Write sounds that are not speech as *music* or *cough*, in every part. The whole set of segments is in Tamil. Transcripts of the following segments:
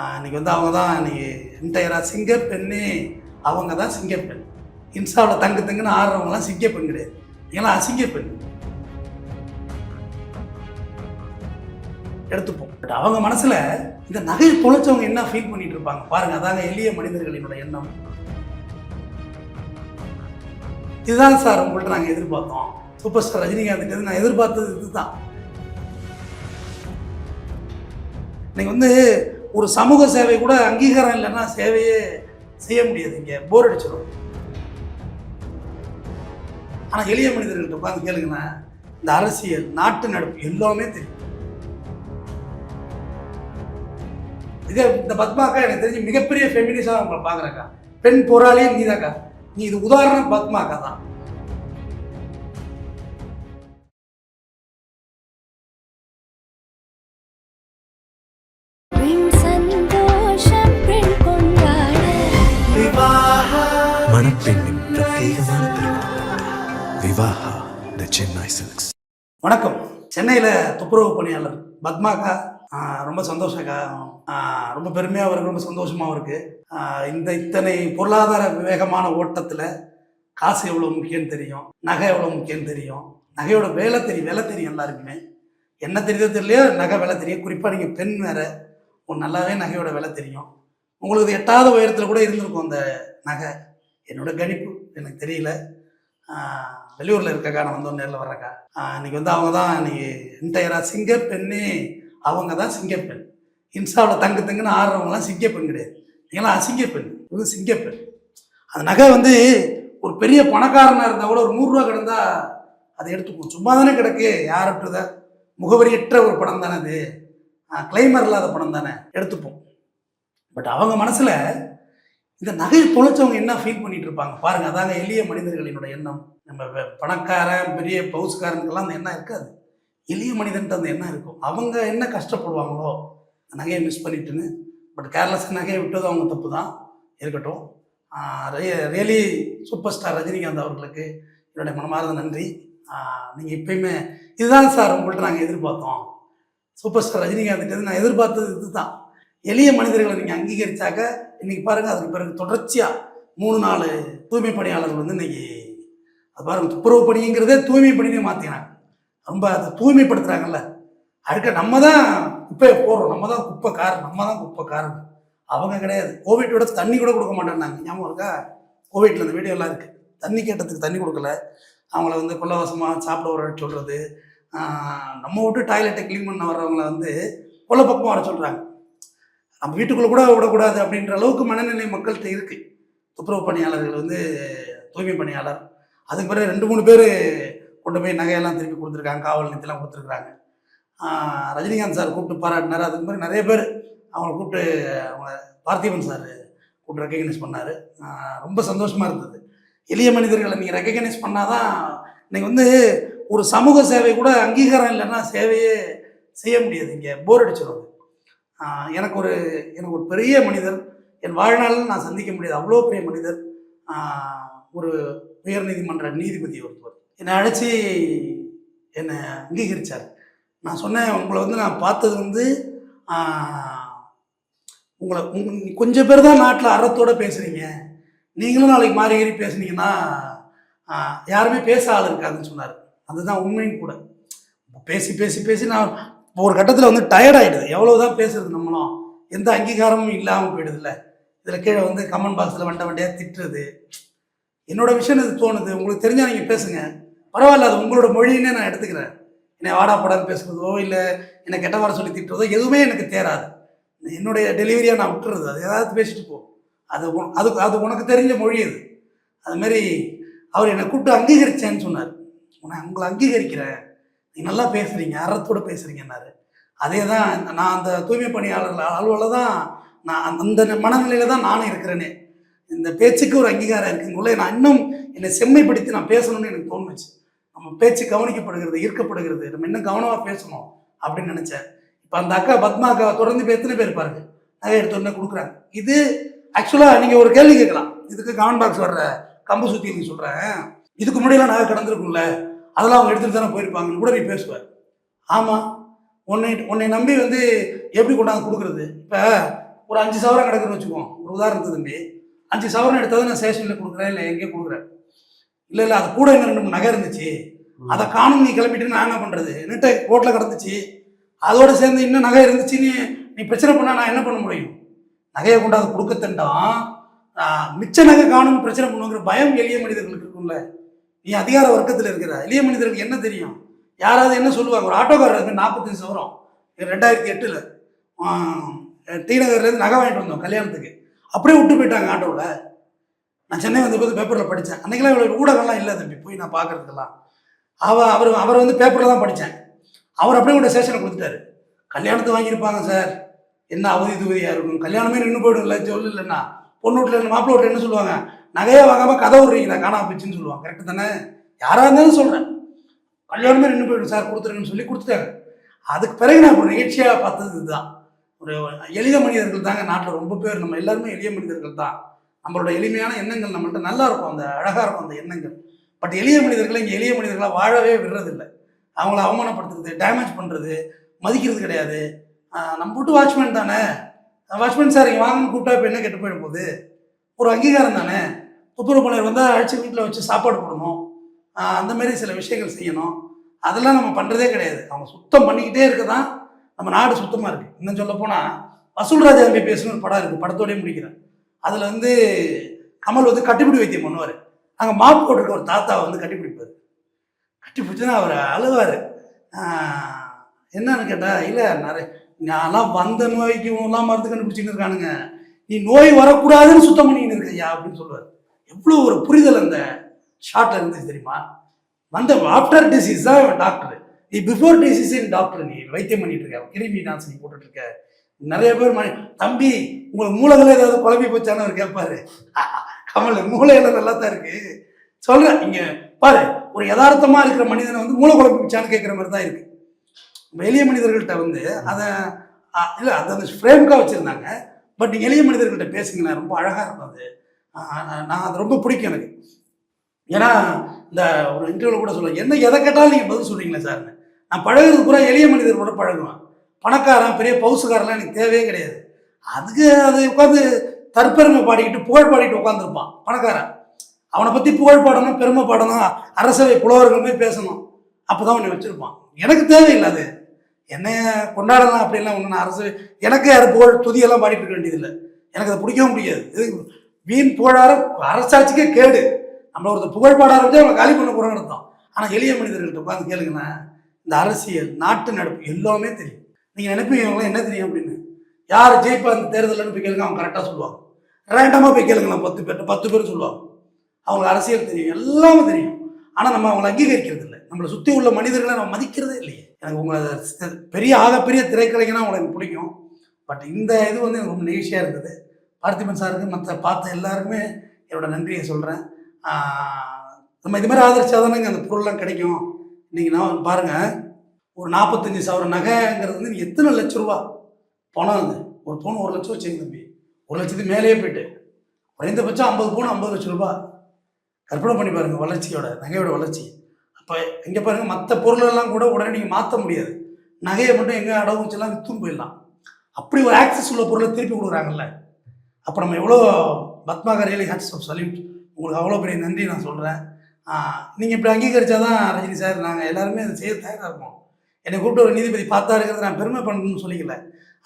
இன்றைக்கி வந்து அவங்க தான் இன்றைக்கி என்டையராக சிங்கர் பெண்ணே. அவங்க தான் சிங்கர் பெண். இன்ஸ்டாவில் தங்கு தங்குன்னு ஆடுறவங்கலாம் சிங்க பெண் கிடையாது. நீங்களாம் அசிங்க பெண். எடுத்துப்போம். பட் அவங்க மனசில் இந்த நகை தொலைச்சவங்க என்ன ஃபீல் பண்ணிட்டு இருப்பாங்க? பாருங்க அதாங்க எளிய மனிதர்களினோட எண்ணம். இதுதான் சார் உங்கள்கிட்ட நாங்கள் எதிர்பார்த்தோம். சூப்பர் ஸ்டார் ரஜினிகாந்த் நான் எதிர்பார்த்தது இதுதான். இன்னைக்கு வந்து ஒரு சமூக சேவை கூட அங்கீகாரம் இல்லைன்னா சேவையே செய்ய முடியாது இங்கே. போர் அடிச்சிடும் ஆனால் எளிய மனிதர்கள்ட்ட உட்காந்து கேளுங்கண்ணா இந்த அரசியல் நாட்டு நடப்பு எல்லாமே தெரியும். இதே இந்த பத்மாக்கா எனக்கு தெரிஞ்சு மிகப்பெரிய ஃபெமினிஸாக உங்களை பார்க்குறேக்கா. பெண் போராளியே நீதாக்கா. நீ இது உதாரணம் பத்மாக்கா தான். சென்னை சில்க்ஸ். வணக்கம். சென்னையில் துப்புரவு பணியாளர் பத்மாக்கா ரொம்ப சந்தோஷக்கா ரொம்ப பெருமையாக இருக்கு ரொம்ப சந்தோஷமாகவும் இருக்குது இந்த இத்தனை பொருளாதார விவேகமான ஓட்டத்தில் காசு எவ்வளோ முக்கியம்னு தெரியும் நகை எவ்வளோ முக்கியம்னு தெரியும் நகையோட வேலை தெரியும் வேலை தெரியும் எல்லாருக்குமே. என்ன தெரியுதோ தெரியலையோ நகை வேலை தெரியும். குறிப்பாக நீங்கள் பெண் வேற உங்களுக்கு நல்லாவே நகையோட விலை தெரியும். உங்களுக்கு எட்டாவது உயரத்தில் கூட இருந்திருக்கும் அந்த நகை. என்னோட கணிப்பு எனக்கு தெரியல. வெளியூரில் இருக்கக்கா நான் வந்து நேரில் வர்றேக்கா? இன்னைக்கு வந்து அவங்க தான் இன்னைக்கு என்டையராக சிங்கர் பெண்ணே அவங்க தான் சிங்கப்பெண் இன்ஸ்டாவில் தங்கு தங்குன்னு ஆடுறவங்கலாம் சிங்க பெண் கிடையாது. நீங்களாம் அசிங்க பெண். இது சிங்க பெண். அந்த நகை வந்து ஒரு பெரிய பணக்காரனாக இருந்தால் கூட ஒரு நூறுரூவா கிடந்தா அதை எடுத்துக்கும் சும்மா தானே கிடக்கு. யார்கிட்ட முகவரியற்ற ஒரு படம் தானே அது. கிளைமர் இல்லாத படம் தானே. எடுத்துப்போம். பட் அவங்க மனசில் இந்த நகை தொலைச்சவங்க என்ன ஃபீல் பண்ணிட்டு இருப்பாங்க பாருங்க அதாங்க எளிய மனிதர்களினோட எண்ணம். நம்ம பணக்காரன் பெரிய பவுஸ்காரனுக்கெல்லாம் அந்த எண்ணம் இருக்காது. எளிய மனிதன்ட்டு அந்த எண்ணம் இருக்கும். அவங்க என்ன கஷ்டப்படுவாங்களோ அந்த நகையை மிஸ் பண்ணிட்டுன்னு பட் கேர்லெஸ் நகையை விட்டது அவங்க தப்பு தான் இருக்கட்டும் ரியலி சூப்பர் ஸ்டார் ரஜினிகாந்த் அவர்களுக்கு என்னுடைய மனமார்ந்த நன்றி. நீங்கள் எப்பயுமே இதுதான் சார் உங்கள்கிட்ட நாங்கள் எதிர்பார்த்தோம். சூப்பர் ஸ்டார் ரஜினிகாந்த் நான் எதிர்பார்த்தது இதுதான். எளிய மனிதர்களை நீங்கள் அங்கீகரிச்சாக்க இன்னைக்கு பாருங்கள் அதுக்கு பிறகு தொடர்ச்சியாக மூணு நாலு தூய்மை பணியாளர்கள் வந்து இன்னைக்கு அது பாருங்க துப்புரவு பணிங்கிறதே தூய்மை பணினே மாற்றினாங்க ரொம்ப அதை தூய்மைப்படுத்துகிறாங்கல்ல அதுக்கு நம்ம தான் குப்பையை போடுறோம். நம்ம தான் குப்பை காரணம் நம்ம தான் குப்பை காரணம் அவங்க கிடையாது. கோவிட்டோட தண்ணி கூட கொடுக்க மாட்டேன்னாங்க. ஞாபகம் இருக்கா? கோவிட்டில் அந்த வீடியோலாம் இருக்குது தண்ணி கேட்டதுக்கு தண்ணி கொடுக்கல. அவங்கள வந்து கொல்லவாசமாக சாப்பிட வர சொல்கிறது நம்ம விட்டு டாய்லெட்டை க்ளீன் பண்ண வர்றவங்கள வந்து கொல்ல பக்கம் வர சொல்கிறாங்க நம்ம வீட்டுக்குள்ளே கூட விடக்கூடாது அப்படின்ற அளவுக்கு மனநிலை மக்கள்கிட்ட இருக்குது துப்புரவு பணியாளர்கள் வந்து தூய்மை பணியாளர். அதுக்கு பிறகு ரெண்டு மூணு பேர் கொண்டு போய் நகையெல்லாம் திருப்பி கொடுத்துருக்காங்க காவல் நிலையத்தெல்லாம் கொடுத்துருக்குறாங்க. ரஜினிகாந்த் சார் கூப்பிட்டு பாராட்டினார். அதுக்கு மாதிரி நிறைய பேர் அவங்கள கூப்பிட்டு அவங்க பார்த்திபன் சார் கூப்பிட்டு ரெக்கக்னைஸ் பண்ணார். ரொம்ப சந்தோஷமாக இருந்தது. எளிய மனிதர்களை நீங்கள் ரெக்கக்னைஸ் பண்ணாதான் இன்றைக்கி வந்து ஒரு சமூக சேவை கூட அங்கீகாரம் இல்லைன்னா சேவையே செய்ய முடியாது. இங்கே போர் அடிச்சிடும் எனக்கு ஒரு எனக்கு ஒரு பெரிய மனிதர். என் வாழ்நாளில் நான் சந்திக்க முடியாது அவ்வளோ பெரிய மனிதர். ஒரு உயர்நீதிமன்ற நீதிபதி ஒருத்தர். என்னை அழைச்சி என்னை அங்கீகரித்தார் நான் சொன்னேன் உங்களை வந்து நான் பார்த்தது வந்து உங்களை கொஞ்சம் பேர் தான் நாட்டில் அறத்தோடு பேசுகிறீங்க நீங்களும் நாளைக்கு மாறி ஏறி பேசுனீங்கன்னா யாருமே பேச ஆள் இருக்காதுன்னு சொன்னார். அதுதான் உண்மையும் கூட. பேசி பேசி பேசி நான் ஒரு கட்டத்தில் வந்து டயர்ட் ஆகிடுது எவ்வளோ தான் பேசுறது நம்மளும். எந்த அங்கீகாரமும் இல்லாமல் போயிடுதுல்ல. இதில் கீழே வந்து கமெண்ட் பாக்ஸில் வண்ட வண்டியாக திட்டுறது. என்னோட விஷயம் இது தோணுது. உங்களுக்கு தெரிஞ்சால் நீங்கள் பேசுங்க. பரவாயில்ல அது உங்களோட மொழின்னே நான் எடுத்துக்கிறேன். என்னை வாடா படம் பேசுறதோ இல்லை என்னை கெட்ட வர சொல்லி திட்டுறதோ எதுவுமே எனக்கு தேராது. என்னுடைய டெலிவரியாக நான் விட்டுறது. அது ஏதாவது பேசிட்டு போ. அது அது அது உனக்கு தெரிஞ்ச மொழி அது. அதுமாரி அவர் என்னை கூப்பிட்டு அங்கீகரிச்சேன்னு சொன்னார். உன்னை உங்களை அங்கீகரிக்கிறேன். நீங்கள் நல்லா பேசுகிறீங்க அறத்தோடு பேசுகிறீங்கன்னாரு அதே தான் நான் அந்த தூய்மை பணியாளர்கள் அளவில் தான் நான் அந்த- அந்த மனநிலையில் தான் நானும் இருக்கிறேனே. இந்த பேச்சுக்கு ஒரு அங்கீகாரம் இருக்குங்குள்ளே நான் இன்னும் என்னை செம்மைப்படுத்தி நான் பேசணும்னு எனக்கு தோணுச்சு. நம்ம பேச்சு கவனிக்கப்படுகிறது ஈர்க்கப்படுகிறது நம்ம இன்னும் கவனமாக பேசணும் அப்படின்னு நினச்சேன். இப்போ அந்த அக்கா பத்மா அக்கா தொடர்ந்து இப்போ எத்தனை பேர் பாருங்க. நகை எடுத்த உடனே கொடுக்குறாங்க. இது ஆக்சுவலாக நீங்கள் ஒரு கேள்வி கேட்கலாம். இதுக்கு கமெண்ட் பாக்ஸ் வர்ற கம்பு சுற்றி நீங்கள் சொல்கிறேன் இதுக்கு முன்னாடியெல்லாம் நகை கடந்திருக்கும்ல. அதெல்லாம் அவங்க எடுத்துகிட்டு தானே போயிருப்பாங்கன்னு கூட நீ பேசுவார். ஆமாம் உன்னை உன்னை நம்பி வந்து எப்படி கொண்டாந்து கொடுக்குறது? இப்போ ஒரு அஞ்சு சவரம் கிடக்குன்னு வச்சுக்குவோம் ஒரு உதாரணத்துக்கு தம்பி அஞ்சு சவரம் எடுத்ததை நான் ஸ்டேஷனில் கொடுக்குறேன் இல்லை எங்கேயோ கொடுக்குறேன். இல்லை இல்லை அது கூட இன்னும் ரெண்டு மூணு நகை இருந்துச்சு. அதை காணும் நீ கிளம்பிட்டு நான் என்ன பண்ணுறது என்னட்ட ரோட்டில் கிடந்துச்சு. அதோட சேர்ந்து இன்னும் நகை இருந்துச்சு நீ நீ பிரச்சனை பண்ணால் நான் என்ன பண்ண முடியும்? நகையை கொண்டாந்து கொடுக்க தண்டாம் மிச்ச நகை காணும் பிரச்சனை பண்ணுங்கிற பயம் எளிய மனிதர்களுக்கு இருக்கும்ல. நீ அதிகார வர்க்கத்தில் இருக்கிற எளிய மனிதர்களுக்கு என்ன தெரியும்? யாராவது என்ன சொல்லுவாங்க? ஒரு ஆட்டோக்காரர் இருக்கு நாற்பத்தஞ்சு சவரம் ரெண்டாயிரத்தி எட்டில் டி நகர்லேருந்து நகை வாங்கிட்டு வந்தோம் கல்யாணத்துக்கு. அப்படியே விட்டு போயிட்டாங்க ஆட்டோவில் நான் சென்னை வந்த போது பேப்பரில் படித்தேன் அன்றைக்கெல்லாம் இவ்வளோ ஊடகம்லாம் இல்லை தம்பி போய் நான் பார்க்கறதுக்கெல்லாம். அவ அவர் அவர் வந்து பேப்பரில் தான் படித்தேன் அவர் அப்படியே கொண்ட ஸ்டேஷனை கொடுத்துட்டாரு. கல்யாணத்தை வாங்கியிருப்பாங்க சார் என்ன அவதி துவதியாக இருக்கும்? கல்யாணமே நின்று போயிடும் இல்லை சொல்லு இல்லைன்னா. பொண்ணு வீட்டில் மாப்பிள்ளை வீட்டில் என்ன சொல்லுவாங்க? நகையை வாங்காமல் கதை விடுறீங்களா காணாம போச்சுன்னு சொல்லுவான் கரெக்டு தானே? யாராக இருந்தாலும் சொல்கிறேன் கல்யாணமே நின்று போயிடும் சார் கொடுத்துருங்கன்னு சொல்லி கொடுத்துட்டாங்க அதுக்கு பிறகு நான் ஒரு நிகழ்ச்சியாக பார்த்தது இதுதான். ஒரு எளிய மனிதர்கள் தாங்க நாட்டில் ரொம்ப பேர். நம்ம எல்லாருமே எளிய மனிதர்கள் தான். நம்மளோட எளிமையான எண்ணங்கள் நம்மள்ட்ட நல்லா இருக்கும். அந்த அழகாக இருக்கும் அந்த எண்ணங்கள். பட் எளிய மனிதர்களை இங்கே எளிய மனிதர்களாக வாழவே விடுறதில்லை. அவங்கள அவமானப்படுத்துறது டேமேஜ் பண்ணுறது மதிக்கிறது கிடையாது. நம்ம விட்டு வாட்ச்மேன் தானே? வாட்ச்மேன் சார் இங்கே வாங்கன்னு கூப்பிட்டா இப்போ என்ன கெட்டு போயிடும் போகுது? ஒரு அங்கீகாரம் தானே? துப்புரவு பணியர் வந்தால் அழைச்சி வீட்டில் வச்சு சாப்பாடு போடணும். அந்த மாதிரி சில விஷயங்கள் செய்யணும். அதெல்லாம் நம்ம பண்ணுறதே கிடையாது. அவங்க சுத்தம் பண்ணிக்கிட்டே இருக்க தான் நம்ம நாடு சுத்தமாக இருக்குது இன்னும் சொல்ல போனால் வசூல் ராஜா எம்பிபிஎஸ்னு ஒரு படம் இருக்குது படத்தோடய முடிக்கிறேன். அதில் வந்து கமல் வந்து கட்டிப்பிடி வைத்தியம் பண்ணுவார். அங்கே மாப்பு போட்டிருக்க ஒரு தாத்தாவை வந்து கட்டிப்பிடிப்பார். கட்டி அவர் அழுவார். என்னன்னு கேட்டால் இல்லை நிறைய நான்லாம் வந்த நோய்க்கு எல்லாம் மருந்து கண்டுபிடிச்சின்னு இருக்கானுங்க. நீ நோய் வரக்கூடாதுன்னு சுத்தம் பண்ணின்னு இருக்கையா அப்படின்னு சொல்லுவார் எவ்வளோ ஒரு புரிதல் அந்த ஷார்ட்ல இருந்துச்சு தெரியுமா? வந்த ஆஃப்டர் டிசீஸ் தான் டாக்டர் நீ பிஃபோர் டிசீஸ் டாக்டர் நீ வைத்தியம் பண்ணிட்டு இருக்க கிருமி நாசினி போட்டுட்டு இருக்க. நிறைய பேர் மணி தம்பி உங்களுக்கு மூளைகள் ஏதாவது குழம்பி போச்சான்னு அவர் கேட்பாரு. *laughs* கமல் மூளையில நல்லா தான் இருக்கு. சொல்றேன் இங்க பாரு ஒரு யதார்த்தமா இருக்கிற மனிதனை வந்து மூளை குழம்பி போச்சான்னு கேட்குற மாதிரி தான் இருக்கு. எளிய மனிதர்கள்ட்ட வந்து அதை இல்லை அதை அந்த ஃப்ரேம்காக வச்சுருந்தாங்க. பட் எளிய மனிதர்கள்ட்ட பேசுங்களேன் ரொம்ப அழகாக இருக்கும் அது நான் அது ரொம்ப பிடிக்கும் எனக்கு. ஏன்னா இந்த ஒரு இன்டர்வியூவில் கூட சொல்லுவேன் என்ன எதை கேட்டாலும் நீங்கள் பதில் சொல்றீங்களே சார் நான் பழகிறது பூரா எளிய மனிதர் கூட பழகுவேன். பணக்காரன் பெரிய பவுசுக்காரெல்லாம் எனக்கு தேவையே கிடையாது. அதுக்கு அது உட்காந்து தற்பெருமை பாடிக்கிட்டு புகழ் பாடிட்டு உட்காந்துருப்பான் பணக்காரன். அவனை பற்றி புகழ் பாடணும் பெருமை பாடணும் அரசவை புலவர்கள் பேசணும். அப்போ தான் உன்னை வச்சுருப்பான். எனக்கு தேவையில்லை அது. என்னைய கொண்டாடலாம் அப்படிலாம் ஒன்று நான் அரசு எனக்கு யார் புகழ் துதியெல்லாம் பாடிட்டு இருக்க வேண்டியதில்லை. எனக்கு அதை பிடிக்கவும் முடியாது. இது வீண் புகழார அரசாட்சிக்கே கேடு. நம்மள ஒருத்தர் புகழ் பாட அவங்க அவங்களை காலி பண்ண போகிறோம்னு அர்த்தம். ஆனால் எளிய மனிதர்கள்ட்ட உட்காந்து கேளுங்கண்ணா. இந்த அரசியல் நாட்டு நடப்பு எல்லாமே தெரியும். நீங்கள் நினைப்பீங்க இவங்களாம் என்ன தெரியும் அப்படின்னு? யார் ஜெயிப்பா அந்த தேர்தலில் போய் கேளுங்க அவங்க கரெக்டாக சொல்லுவாங்க. ரேண்டமாக போய் கேளுங்களேன் பத்து பேர் பத்து பேர் சொல்லுவாங்க. அவங்களுக்கு அரசியல் தெரியும் எல்லாமே தெரியும். ஆனால் நம்ம அவங்களை அங்கீகரிக்கிறது இல்லை நம்மளை சுற்றி உள்ள மனிதர்களை நம்ம மதிக்கிறதே இல்லையே. எனக்கு உங்களை பெரிய ஆகப்பெரிய திரைக்கலைங்கன்னா உங்களை எனக்கு பிடிக்கும். பட் இந்த இது வந்து எனக்கு ரொம்ப நிகழ்ச்சியாக இருந்தது. பார்த்திபன் சாருக்கு மற்ற பார்த்த எல்லாருக்குமே என்னோடய நன்றியை சொல்கிறேன் நம்ம இது மாதிரி ஆதரிச்சா தானே அந்த பொருள்லாம் கிடைக்கும். நீங்கள் நான் பாருங்கள் ஒரு நாற்பத்தஞ்சு சவரம் நகைங்கிறது வந்து நீ எத்தனை லட்ச ரூபா? பணம் அது. ஒரு பவுன் ஒரு லட்சம் வச்சுங்க தம்பி. ஒரு லட்சத்துக்கு மேலேயே போயிட்டு. குறைந்தபட்சம் ஐம்பது பவுன் ஐம்பது லட்ச ரூபா. கற்பனை பண்ணி பாருங்கள் வளர்ச்சியோட நகையோட வளர்ச்சி. அப்போ இங்கே பாருங்க மற்ற பொருளெல்லாம் கூட உடனே நீங்கள் மாற்ற முடியாது. நகையை மட்டும் எங்கே அடவு வச்செல்லாம் விற்றும் போயிடலாம். அப்படி ஒரு ஆக்சஸ் உள்ள பொருளை திருப்பி கொடுக்குறாங்கல்ல. அப்போ நம்ம எவ்வளோ Padma really hats off salute உங்களுக்கு அவ்வளோ பெரிய நன்றி நான் சொல்கிறேன் நீங்கள் இப்படி அங்கீகரிச்சா தான் ரஜினி சார் நாங்கள் எல்லாருமே அதை செய்ய தயாராக இருக்கோம். என்னை கூப்பிட்டு ஒரு நீதிபதி பார்த்தா இருக்கிறது நான் பெருமை பண்ணணும்னு சொல்லிக்கல.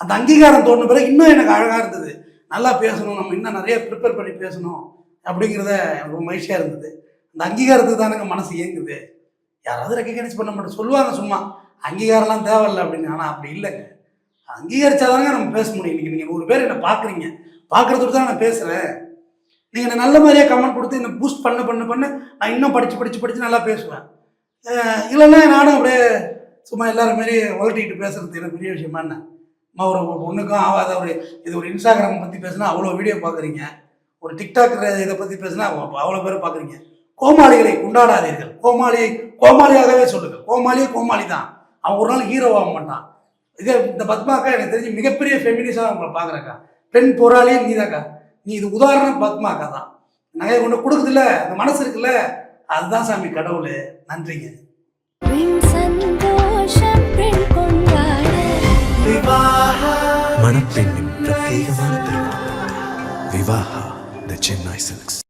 அந்த அங்கீகாரம் தோணுன பிறகு இன்னும் எனக்கு அழகாக இருந்தது. நல்லா பேசணும் நம்ம இன்னும் நிறைய ப்ரிப்பேர் பண்ணி பேசணும் அப்படிங்கிறத எனக்கு ரொம்ப மகிழ்ச்சியாக இருந்தது. அந்த அங்கீகாரத்துக்கு தானங்க மனசு இயங்குது. யாராவது ரெக்கக்னைஸ் பண்ண மாட்டோம். சொல்லுவாங்க சும்மா அங்கீகாரம்லாம் தேவையில்லை அப்படின்னு. ஆனால் அப்படி இல்லைங்க. அங்கீகரிச்சாதாங்க நம்ம பேச முடியும். நீங்கள் நீங்கள் நூறு பேர் என்னை பார்க்குறீங்க. பார்க்குறதுக்கு தான் நான் பேசுகிறேன் நீங்கள் என்ன நல்ல மாதிரியே கமெண்ட் கொடுத்து என்ன பூஸ்ட் பண்ண பண்ண பண்ண நான் இன்னும் படித்து படித்து படித்து நல்லா பேசுவேன். இல்லைன்னா நானும் அப்படியே சும்மா எல்லாரும் மாரி உலட்டிக்கிட்டு பேசுகிறது எனக்கு பெரிய விஷயமா என்ன? ஒரு ஒன்றுக்கும் ஆகாத ஒரு இது ஒரு இன்ஸ்டாகிராம் பற்றி பேசுனா அவ்வளோ வீடியோ பார்க்குறீங்க. ஒரு டிக்டாக் இதை பற்றி பேசுனா அவ்வளோ பேர் பார்க்குறீங்க. கோமாளிகளை கொண்டாடாதீர்கள் கோமாளியை கோமாளியாகவே சொல்லுங்கள். கோமாளியே கோமாளி தான் அவன் ஒரு நாள் ஹீரோவாக மாட்டான். இதே இந்த பத்மாக்கா எனக்கு தெரிஞ்சு மிகப்பெரிய ஃபெமினிஸாக உங்களை பார்க்குறேக்கா. பெண் போராளியே நீதாக்கா. நீ இது உதாரணம் பத்மாக்கா தான் நகையை கொண்டு கொடுக்குதுல்ல அந்த மனசு இருக்குல்ல அதுதான் சாமி கடவுள். நன்றிங்க. மணப்பெண்ணின் பிரத்யேகமான திருமணம் விவாஹா த சென்னை சில்க்ஸ்